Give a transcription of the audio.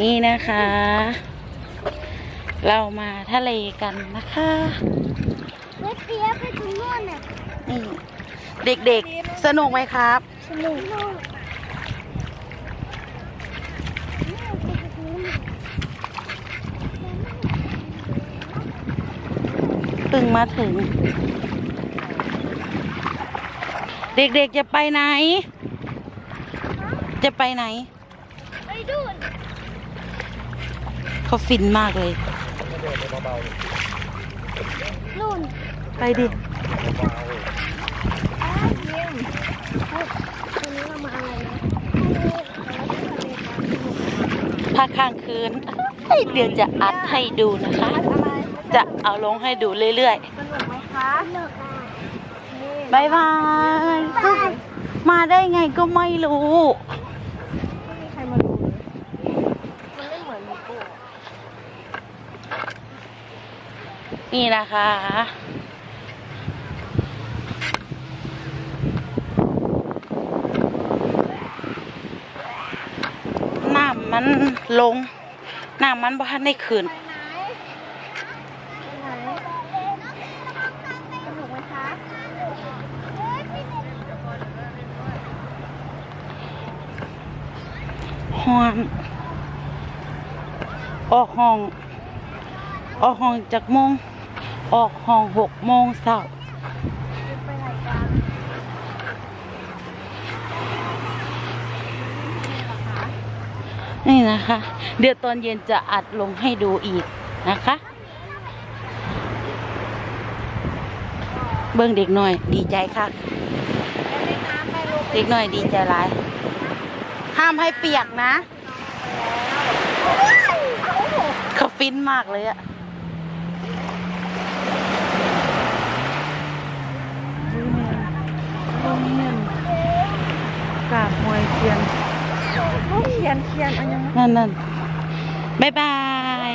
นี่นะคะ เรามาทะเลกันนะคะเมื่อกี้ไปถึงนู่นน่ะนี่เด็กๆ สนุกไหมครับ สนุกเพิ่งมาถึง เด็กๆจะไปไหน จะไปไหน ไปดู เขาฟินมากเลย นู่นไปดิ อ้าวเยี่ยมเฮ้ยวันนี้เรามาอะไรนะพักข้างคืนเฮ้ยเดี๋ยวจะอัดให้ดูนะคะอะไรจะเอาลงให้ดูเรื่อยสนุกไหมคะสนุกอะๆบายบาย มาได้ไงก็ไม่รู้ ไม่มีใครมาดูเลยมันไม่เหมือนหมูปู นี่นะคะ น้ำมันลง น้ำมันบ้านได้ขึ้นไปไหนไปไหนสนุกไหมคะห้องออกห้อง ออกห้องจากโมง ออกห้องหกโมงเช้าน,นี่นะคะ เดี๋ยวตอนเย็นจะอัดลงให้ดูอีกนะคะ เบิ่งเด็กหน่อยดีใจค่ะ เด็กหน่อยดีใจหลาย ห้ามให้เปียกนะเขาฟินมากเลยอะกากมวยเทียนเทียนเทียนอันยังนั่นนั่นบายบาย